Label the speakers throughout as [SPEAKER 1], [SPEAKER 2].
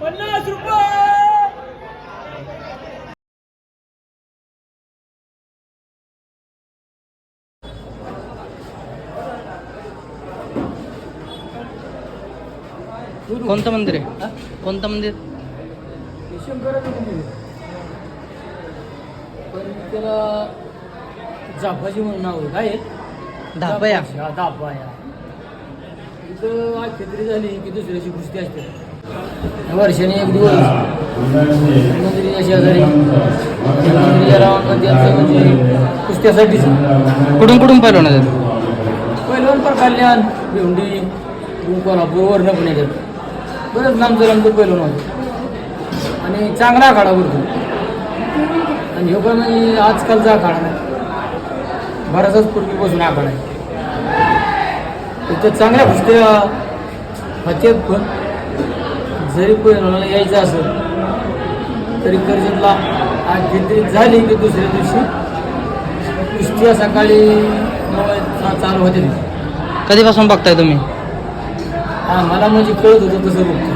[SPEAKER 1] पन्नास रुपये!
[SPEAKER 2] कोणतं मंदिर आहे? कोणतं मंदिर?
[SPEAKER 1] पण त्याला जापाजी म्हणून नाव आहे. काय?
[SPEAKER 2] धापया
[SPEAKER 1] हा, धापाया इथं आज छत्री झाली की दुसऱ्याची कुस्ती असते. या वर्षाने एक दिवस. मंदिराच्या शेजारी. मंदिराच्या रावण त्यांचं म्हणजे कुस्त्यासाठीच.
[SPEAKER 2] कुठून कुठून पहिलवान आहेत?
[SPEAKER 1] पहिलवान पर कल्याण भेवंडी कोल्हापूरवरनं पण येतात बरंच लांबचं लांबचं पहिलवान होतं. आणि चांगला आखाडा भरतो. आणि ह्यो पण आजकालचा आखाडा नाही. बराचसाच पूर्वीपासून आखाडा आहे इथं चांगल्या कुस्त्या होत्यात पण जरी पहिलवानाला यायचं असेल तरी कर्जतला आज घेतली झाली की दुसऱ्या दिवशी कुस्त्या सकाळी नऊ चालू होते.
[SPEAKER 2] कधीपासून बघताय तुम्ही?
[SPEAKER 1] हा मला म्हणजे कळत होतं तसं बघतो.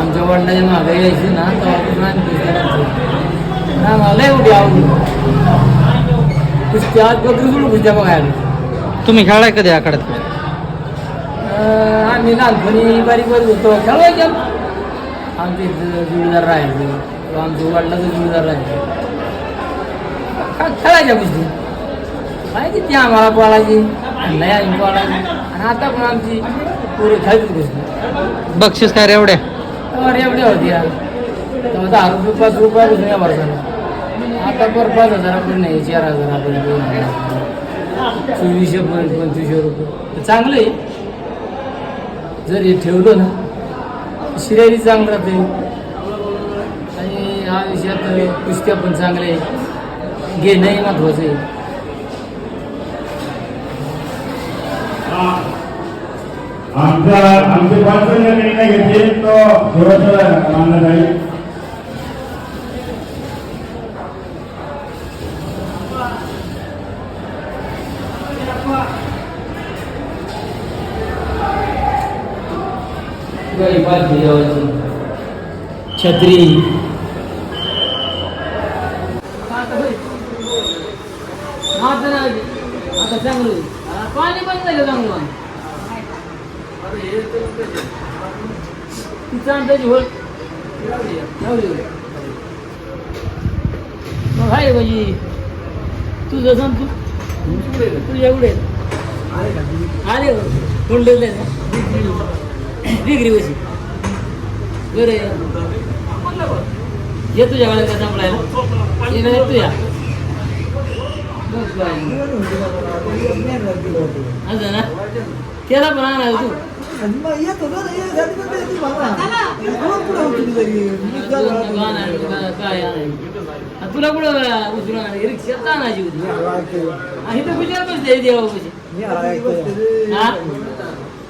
[SPEAKER 1] आमच्या वडिलांच्या मागे यायची ना करतो ना मला एवढी आवड कुस्त्या आज कुस्त्या बघायला
[SPEAKER 2] तुम्ही खेळलाय कधी आखाड्यात?
[SPEAKER 1] अं, आम्ही लहानपणी बारीक बारीक होतो खेळवायचे. आमचे इथं जोडीदार राहायचे किंवा आमच्या वडिलाचं जोडीदार राहायचे का खेळायच्या गोष्टी? माहिती ती आम्हाला पळायची नाही आम्ही पळायची आणि आता पण आमची पुरे खेळायची गोष्टी.
[SPEAKER 2] बक्षीस काय रे एवढ्या
[SPEAKER 1] तेव्हा एवढ्या होत्या तेव्हा दहा रुपये पाच रुपयापासून या वर्षाला आता पर पाच हजारापर्यंत नाही चार हजारापर्यंत दोन हजार चोवीसशे पर्यंत पंचवीसशे रुपये. चांगलं आहे. जर हे ठेवलं ना शिरायरी चांगलं राहते. आणि हा विषयात कुस्त्या पण चांगले आहे घेणंही महत्वाचं आहे.
[SPEAKER 3] आमच्या आमचे पाच जर निर्णय घेतील तो शेवटचा मानला जाईल.
[SPEAKER 1] छत्री आता चांगलं होईल. हा, पाणी पण झालं चांगलं तिचं अंदाज होल मग आहे म्हणजे तुझं सांग तू तुझ्या एवढे आले कोण डिग्री वशी बरं ये तुझ्याकडे का जमलायला ये नाही तुझ्या असं ना? केला पण आणा तू? तुला काय तुला कुठं उचलून आणायचं? रिक्षात का आणायची होती आणि तर विचार बसते देवा कशी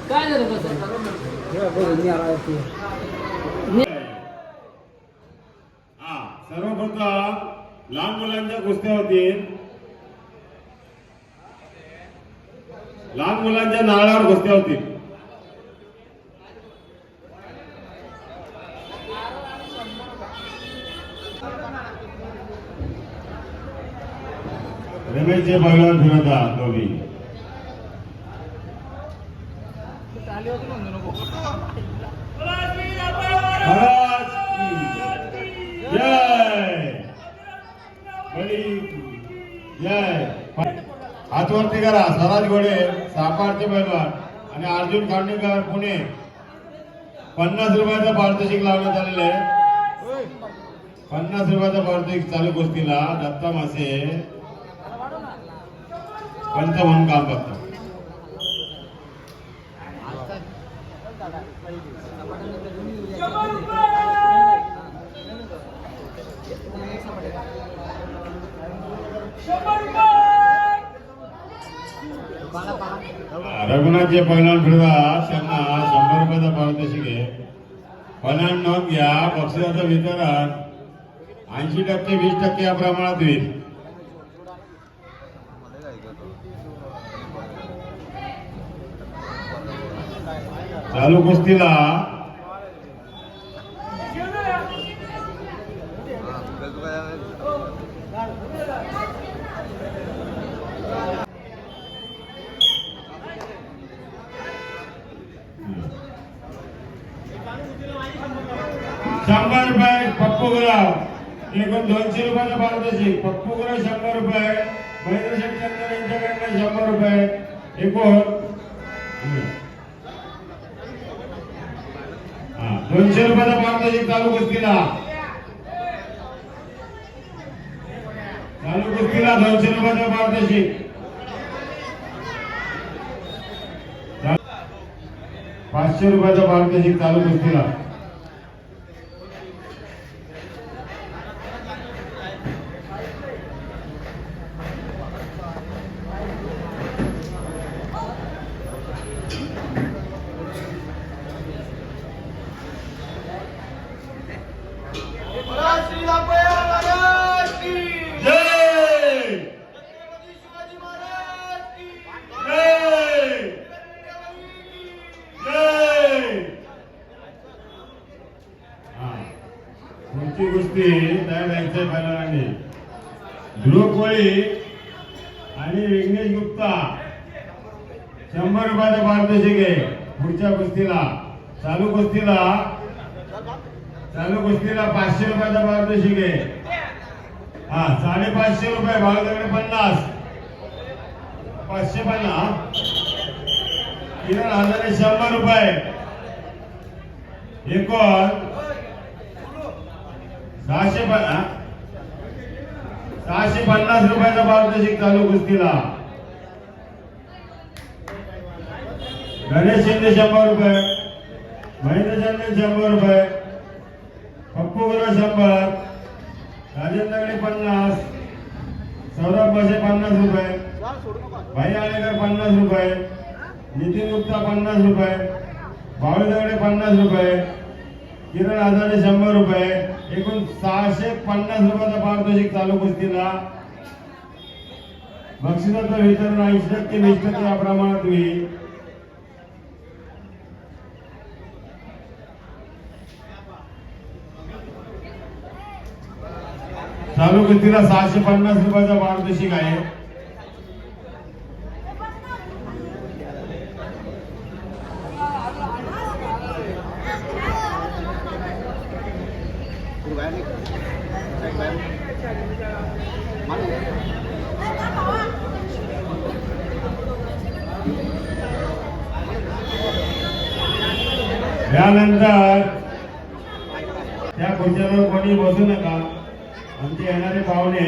[SPEAKER 1] काय झालं कसं
[SPEAKER 3] हा सर्वप्रथम लहान मुलांच्या कुस्त्या होतील लहान मुलांच्या नारळावर कुस्त्या होतील रमेशचे भगवान फिरवतात दोघी महाराज की जय बळी जय हातवरती करा स्वराज घोडे सापारचे पैलवान आणि अर्जुन खांडेकर पुणे. पन्नास रुपयाचं पारितोषिक लावण्यात आलेलं आहे. पन्नास रुपयाचा पारितोषिक चालू गोष्टीला दत्ता मासे पंच म्हणून काम करतात. रघुनाथ जे पैलवान फिरवा त्यांना शंभर रुपयाचा पारितोषिक आहे पैलवान नोंद घ्या बक्षिसाचं वितरण. ऐंशी टक्के वीस टक्के या प्रमाणात होईल. चालू कुस्तीला शंभर रुपये पप्पू गुलाब एकूण दोनशे रुपयाचा पारितोषिक. पप्पू गुलाब शंभर रुपये. महेंद्र शेटकर यांच्याकडनं शंभर रुपये. एकूण. दोनशे रुपयाचा पारितोषिक चालू कुस्तीला. चालू कुस्तीला दोनशे रुपयाचा पारितोषिक. पाचशे रुपयाचा पारितोषिक चालू कुस्तीला जय जय जय हा. पुढची गोष्टी तयार व्हायचंय बैलांनी ध्रुव कोळी आणि विघ्नेश गुप्ता. शंभर रुपयाचा पारदर्शक आहे पुढच्या कुस्तीला. चालू कुस्तीला. चालू कुस्तीला पाचशे रुपयाचा पारदर्शक आहे. हा साडेपाचशे रुपये बाळूकडे पन्नास. पाचशे पन्नास किरण हजार शंभर रुपये. एकोण सहाशे पन्नास सहाशे पन्नास रुपयाचा पारितोषिक चालू कुस्तीला. गणेश शिंदे शंभर रुपये महेंद्र चंद्र शंभर रुपये पप्पू गुरु शंभर राजेंद्रकडे पन्नास सौरभ बसे पन्नास रुपये भाई आळेकर पन्नास रुपये नितीन गुप्ता पन्नास रुपये भावी दगडे पन्नास रुपये किरण आजारे शंभर रुपये एकूण सहाशे पन्नास रुपयाचा पारितोषिक चालू कुस्तीला बक्षिसाचं वितरण ऐंशी टक्के वीस या प्रमाणात होईल चालू कुस्तीला सहाशे पन्नास रुपयाचा पारितोषिक आहे. यानंतर त्या खुर्च्यावर कोणी बसू नका. आमचे येणारे पाहुणे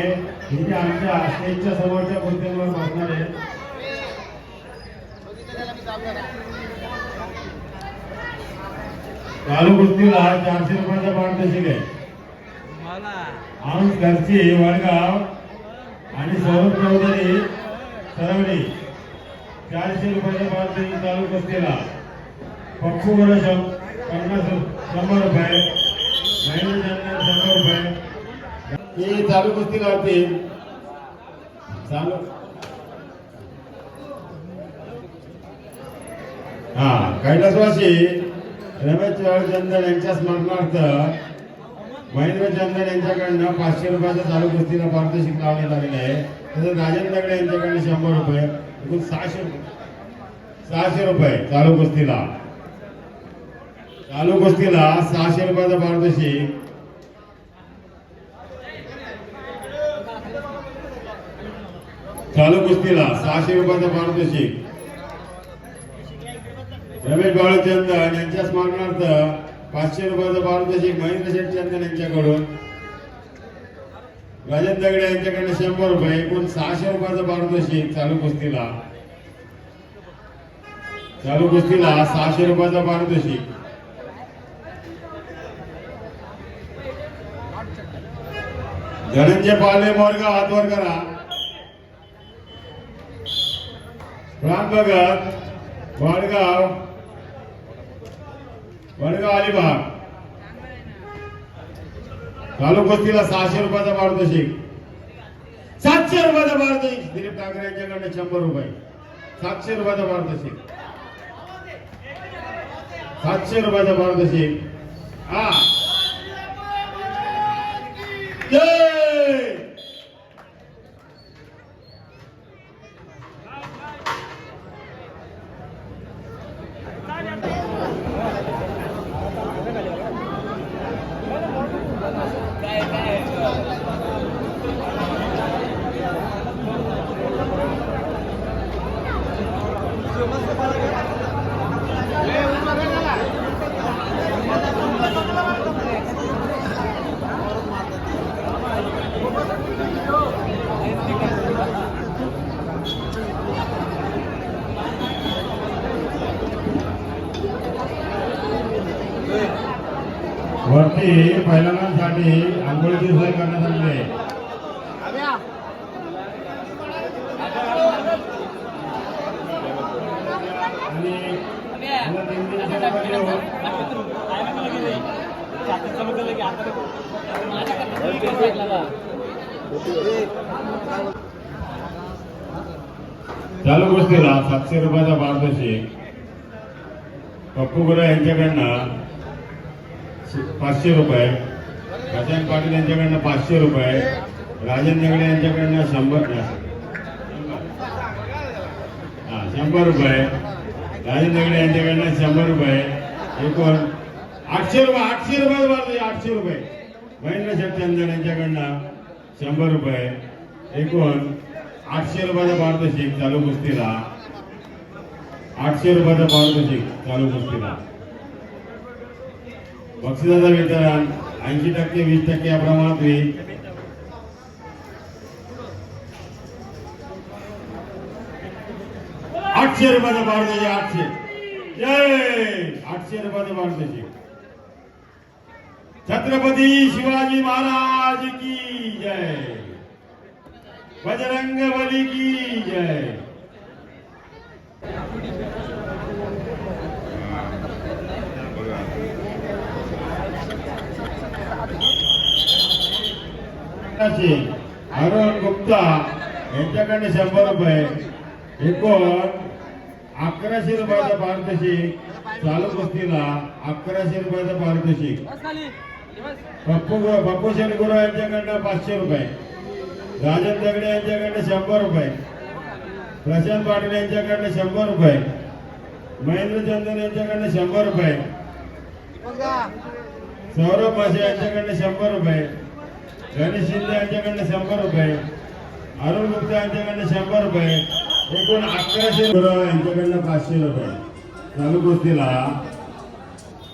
[SPEAKER 3] इथे आमच्या स्टेजच्या समोरच्या खुर्च्यांवर बसणार आहेत. चालू कुस्तीला चारशे रुपयाचा तशी आहे आऊस घरचे वडगाव आणि सौरभ चौधरी सरवणी चारशे रुपयाचा पारितोषिक चालू बसलेला पप्पू गुरु पन्नास शंभर रुपये. शंभर रुपये. चालू कुस्ती लावतील चालू. हा कैलासवासी रमेश चंदन यांच्या स्मरणार्थ महेंद्र चंदन यांच्याकडनं पाचशे रुपयाचा चालू कुस्तीला पारितोषिक लावण्यात आलेलं आहे. तसंच राजन दगडे यांच्याकडनं शंभर रुपये एकूण सहाशे सहाशे रुपये चालू कुस्तीला. चालू कुस्तीला सहाशे रुपयाचा पारितोषिक चालू कुस्तीला सहाशे रुपयाचा पारितोषिक रमेश बाळचंदन यांच्या स्मरणार्थ पाचशे रुपयाचं पारितोषिक महेंद्र शेठ चंदन यांच्याकडून. राजन दगडे यांच्याकडनं शंभर रुपये एकूण सहाशे रुपयाचं पारितोषिक चालू कुस्तीला. चालू कुस्तीला सहाशे रुपयाचं पारितोषिक धनंजय पाले मोरगाव हातवर करा. राम भगत वडगाव वडगाव अलिबाग चालू कुस्तीला सहाशे रुपयाचा पारितोषिक. सातशे रुपयाचा पारितोषिक. दिलीप ठाकरे यांच्याकडनं शंभर रुपये. सातशे रुपयाचा पारितोषिक. सातशे रुपयाचा पारितोषिक. हा. जय! पहिल्यांदासाठी आंघोळीची सोय करण्यात आली. आहे आणि हो. चालू गोष्टीला सातशे रुपयाचा पारितोषिक पप्पू गुरा यांच्याकडनं पाचशे रुपये. प्रशांत पाटील यांच्याकडनं पाचशे रुपये राजन नगडे यांच्याकडनं शंभर हा शंभर रुपये राजन नगडे यांच्याकडनं शंभर रुपये एकूण आठशे रुपये आठशे रुपये वाढले आठशे रुपये. महेंद्र शेटचंदन यांच्याकडनं शंभर रुपये एकूण आठशे रुपयाचा पारितोषिक चालू कुस्तीला. आठशे रुपयाचा पारितोषिक चालू कुस्तीला. बक्षिसाचा वितरण ऐंशी टक्के वीस टक्के या प्रमाणात होईल. आठशे रुपयाचा पारितोषिक आठशे. जय! आठशे रुपयाचा पारितोषिक छत्रपती शिवाजी महाराज की जय! बजरंग बली की जय! चे अरुण गुप्ता यांच्याकडे शंभर रुपये. एकूण अकराशे रुपयाचा पारितोषिक चालू कुस्तीला अकराशे रुपयाचा पारितोषिक. पप्पू पप्पू शेटगुरु यांच्याकडनं पाचशे रुपये. राजन दगडे यांच्याकडनं शंभर रुपये. प्रशांत पाटील यांच्याकडनं शंभर रुपये. महेंद्र चंदन यांच्याकडनं शंभर रुपये. सौरभ भाषे यांच्याकडनं शंभर रुपये. गणेश शिंदे यांच्याकडनं शंभर रुपये अरुण गुप्ता यांच्याकडनं शंभर रुपये एकूण अकराशे यांच्याकडनं पाचशे रुपये. चालू गोष्टीला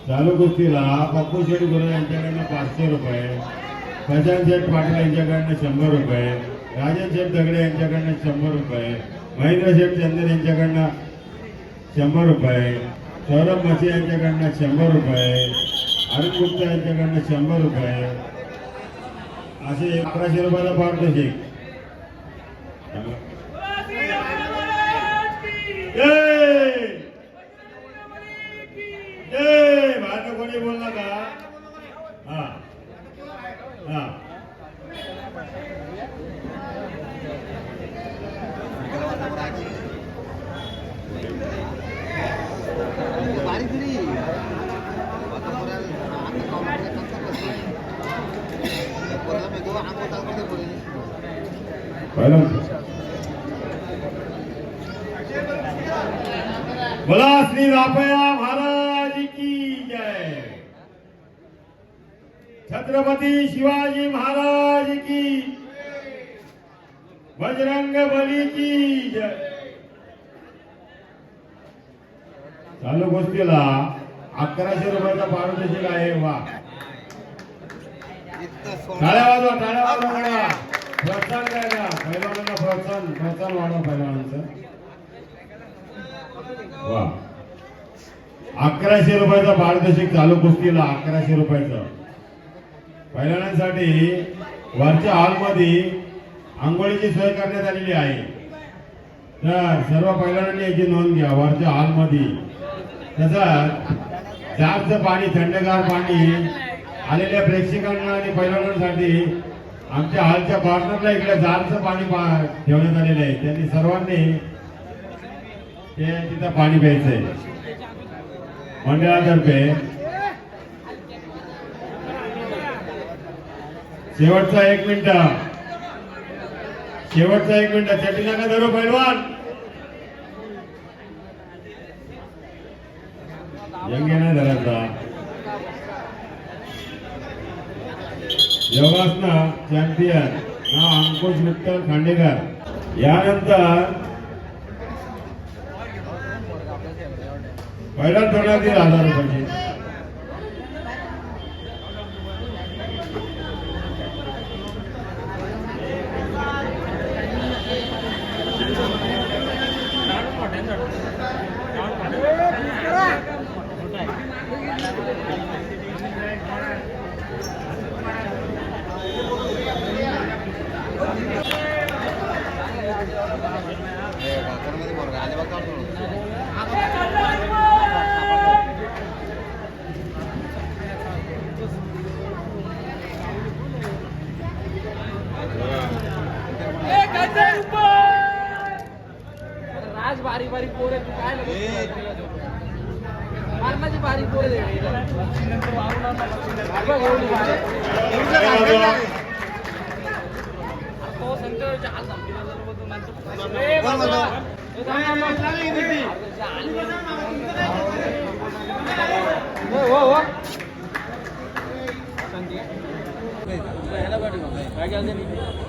[SPEAKER 3] चालू गोष्टीला पप्पू शेठ गुरु यांच्याकडनं पाचशे रुपये प्रशांत शेठ पाटील यांच्याकडनं शंभर रुपये राजन शेठ दगडे यांच्याकडनं शंभर रुपये महेंद्र शेठ चंदन यांच्याकडनं शंभर रुपये सौरभ मसे यांच्याकडनं शंभर रुपये अरुण गुप्ता यांच्याकडनं शंभर रुपये असे अकराशे रुपयाला पारितोषिक जय जय भारत कोणी बोलला का हा हा पहिलं बोला श्री रापया महाराज की जय छत्रपती शिवाजी महाराज की बजरंग बली की जय. चालू गोष्टीला अकराशे रुपयाचा पारितोषिक आहे वा. टाळ्या वाजवा टाळ्या वाजवा टाळ्या प्रोत्साहन द्यायला पहिलवानांना प्रोत्साहन प्रोत्साहन वाढवा पहिलवानांचं. वा. अकराशे रुपयाचा पारितोषिक चालू कुस्तीला अकराशे रुपयाचं. पहिलवानांसाठी वरच्या हॉलमध्ये आंघोळीची सोय करण्यात आलेली आहे. तर सर्व पहिलवानांनी याची नोंद घ्या वरच्या हॉलमध्ये तसंच जास्त पाणी थंडगार पाणी आलेल्या प्रेक्षकांना आणि पैलवानांसाठी आमच्या हालच्या पार्टनरला इकडे जारचं पाणी ठेवण्यात आलेलं आहे. त्यांनी सर्वांनी ते तिथं पाणी प्यायचंय. मंडळातर्फे शेवटचा एक मिनिट. शेवटचा एक मिनिट चटी नका धरू पैलवान. यंगे नाही धरायचा योगासना चॅम्पियन ना अंकुश विठ्ठल खांडेकर. यानंतर पहिला थोडा येईल हजार रुपयाची
[SPEAKER 4] राज बारी बारी पोरे तू काय मारणाची बारी पोरे हो हो. नाव करा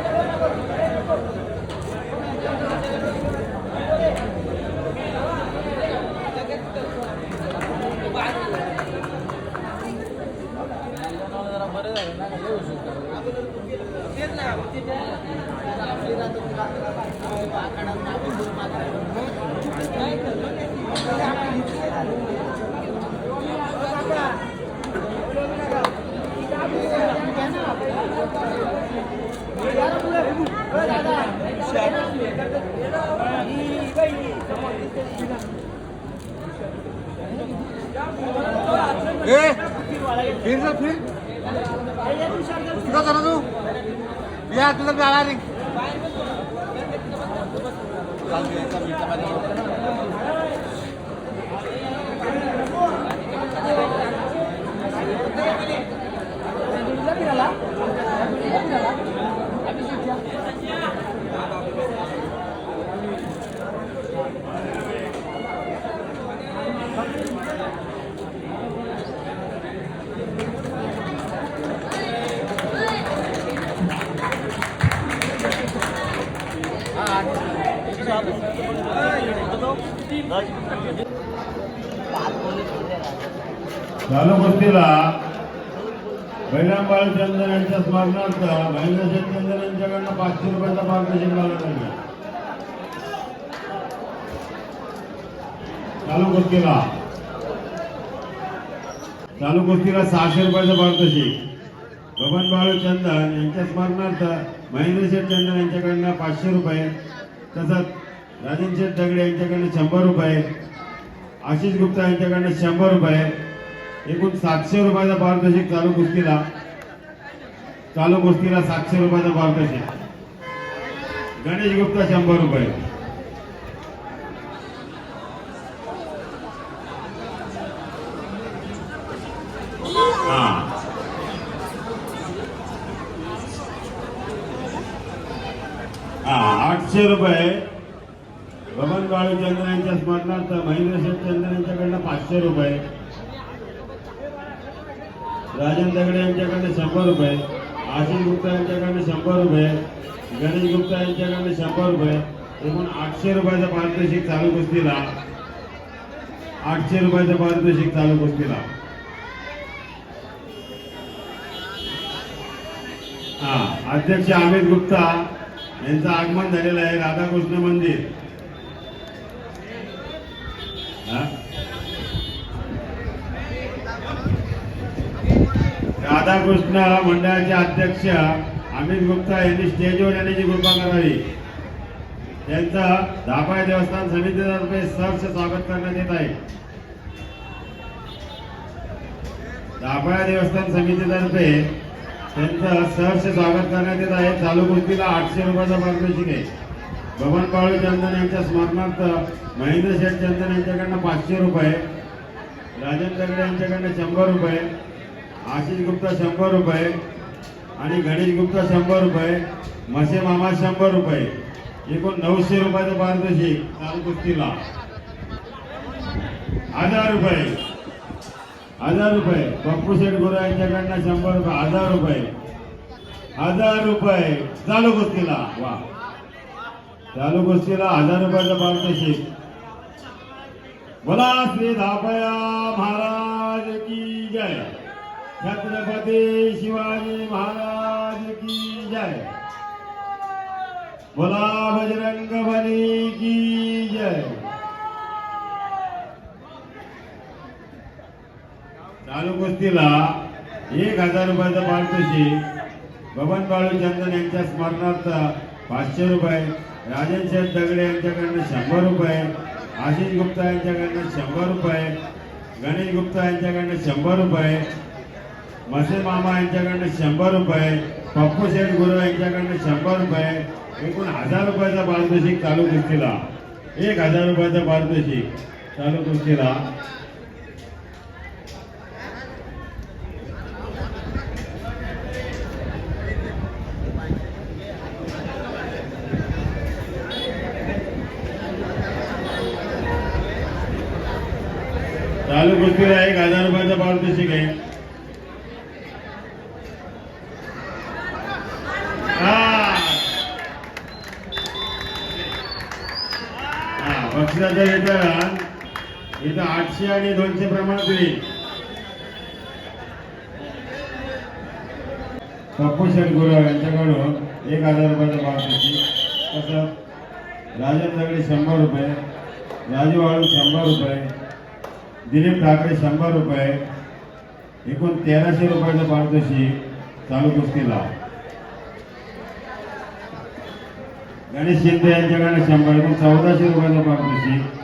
[SPEAKER 5] कुठं करा तू या तुला बी आला रे
[SPEAKER 3] चालू कुस्तीला बैराम बाळचंदर यांच्या स्मरणार्थ महेंद्रशेठ चंदन यांच्याकडनं पाचशे रुपयाचा पारितोषिक लावण्यात नाही. चालू कुस्तीला चालू कुस्तीला सहाशे रुपयाचं पारितोषिक बबन बाळू चंदन यांच्या स्मरणार्थ महेंद्रशेठ चंदन यांच्याकडनं पाचशे रुपये तसंच राजन शेठ दगडे यांच्याकडनं शंभर रुपये आशिष गुप्ता यांच्याकडनं शंभर रुपये एकूण सातशे रुपयाचा पारितोषिक चालू कुस्तीला चालू कुस्तीला सातशे रुपयाचा पारितोषिक. गणेश गुप्ता शंभर रुपये. हा आठशे रुपये. बबन बाळू चंद्र यांच्या स्मरणार्थ महेंद्रशेठ चंद्र यांच्याकडनं पाचशे रुपये. राजन दगडे यांच्याकडनं शंभर रुपये. आशिष गुप्ता यांच्याकडनं शंभर रुपये. गणेश गुप्ता यांच्याकडनं शंभर रुपये. एकूण आठशे रुपयाचं पारितोषिक चालू कुस्तीला. आठशे रुपयाचं पारितोषिक चालू कुस्तीला. हा अध्यक्ष अमित गुप्ता यांचं आगमन झालेलं आहे राधाकृष्ण मंदिर. राधाकृष्ण मंडळाचे अध्यक्ष अमित गुप्ता यांनी स्टेजवर येण्याची कृपा करावी. त्यांचा धापाय देवस्थान समितीतर्फे सहर्ष स्वागत करण्यात येत आहे. दाभाया देवस्थान समितीतर्फे त्यांचं सहर्ष स्वागत करण्यात येत आहे. चालू गोष्टीला आठशे रुपयाचा पारितोषिक आहे. बबन बाळू चंदन यांच्या स्मरणार्थ महेंद्र शेठ चंदन यांच्याकडनं पाचशे रुपये राजन दगडे यांच्याकडनं शंभर रुपये आशिष गुप्ता शंभर रुपये आणि गणेश गुप्ता शंभर रुपये मसे मामा शंभर रुपये. एकूण नऊशे रुपयाचं पारितोषिक चालू कुस्तीला. हजार रुपये. हजार रुपये. पप्पू शेठ गुरु यांच्याकडनं शंभर रुपये. हजार रुपये. हजार रुपये. चालू कुस्तीला. वा. चालू गोष्टीला हजार रुपयाचं पार्टनरशिप बोला श्री धापया महाराज की जय. छत्रपती शिवाजी महाराज की जय. बोला बजरंग बली की जय. चालू गोष्टीला एक हजार रुपयाचं पार्टनरशिप बबन बाळू चंदन यांच्या स्मरणार्थ पाचशे रुपये. राजनसाहेब शेठ दगडे यांच्याकडनं शंभर रुपये आशिष गुप्ता यांच्याकडनं शंभर रुपये गणेश गुप्ता यांच्याकडनं शंभर रुपये मसे मामा यांच्याकडनं शंभर रुपये पप्पू शेठ गुरु यांच्याकडनं शंभर रुपये एकूण हजार रुपयाचा पारितोषिक चालू कुस्तीला. एक हजार रुपयाचा पारितोषिक चालू कुस्तीला. उपस्थित आहे एक हजार रुपयाचा पारितोषिक आहे. पक्षाचं हा, इथं आठशे आणि दोनशे प्रमाणात होईल पप्पू गुरु यांच्याकडून एक हजार रुपयाचा पारितोषिक तसं राजन दगडे शंभर रुपये राजू वाळू शंभर रुपये दिलीप ठाकरे शंभर रुपये एकूण तेराशे रुपयाचं पारितोषिक चालू कुस्तीला. गणेश शिंदे यांच्याकडे शंभर एकूण चौदाशे रुपयाचं पारितोषिक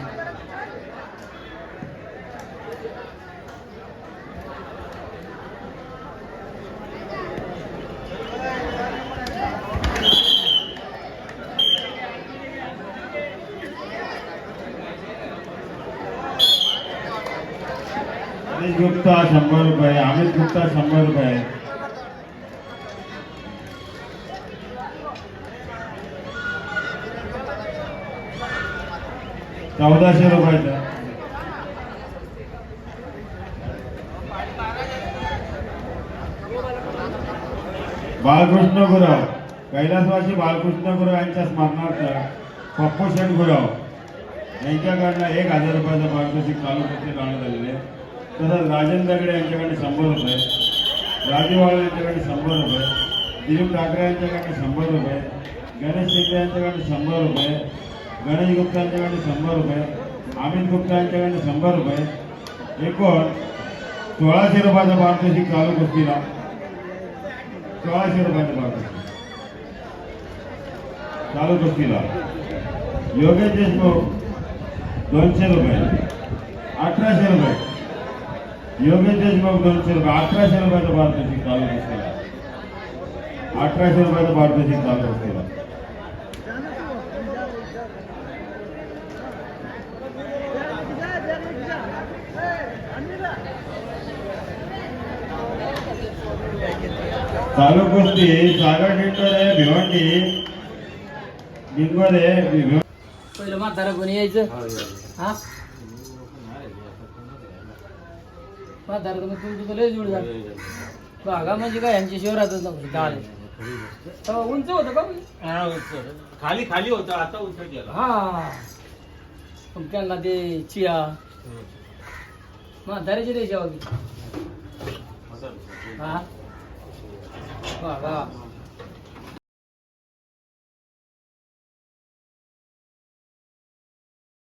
[SPEAKER 3] गणेश गुप्ता शंभर रुपये अमित गुप्ता शंभर रुपये चौदाशे रुपयाचं बाळकृष्ण गुरव कैलासवासी बाळकृष्ण गुरव यांच्या स्मरणार्थ पप्पू शेठ गुरव यांच्याकडनं एक हजार रुपयाचं पारितोषिक चालू करते लावण्यात आलेले आहे. तसंच राजन दगडे यांच्याकडे शंभर रुपये राजू यांच्याकडे शंभर रुपये दिलीप ठाकरे यांच्याकडे शंभर रुपये गणेश शिंदे यांच्याकडे शंभर रुपये गणेश गुप्ता यांच्याकडे शंभर रुपये अमित गुप्ता यांच्याकडे शंभर रुपये. एकूण सोळाशे रुपयाचा पारितोषिक चालू कुस्तीला. सोळाशे रुपयाचं पारितोषिक. चालू कुस्तीला. योगेश देशमुख दोनशे रुपये. अठराशे रुपये. योगेश देशमुख दोनशे रुपये अठराशे रुपयाचं पारितोषिक चालू असलेला अठराशे रुपयाचं पारितोषिक चालू असलेला चालू कुस्ती सागर टेंडर आहे भिवंडी भिव-
[SPEAKER 1] पहिलं म्हातारा कोणी यायचं? हा? म्हातारा तुमचं तर लय जुळ झालं. बागा म्हणजे काय यांच्या शिवरातच नव्हतं डाळ उंच होतं का?
[SPEAKER 2] खाली खाली होतं आता उंच केला
[SPEAKER 1] हा. मग त्यांना ते चिया. म्हाताऱ्याचे द्यायच्या बाकी हा? बागा.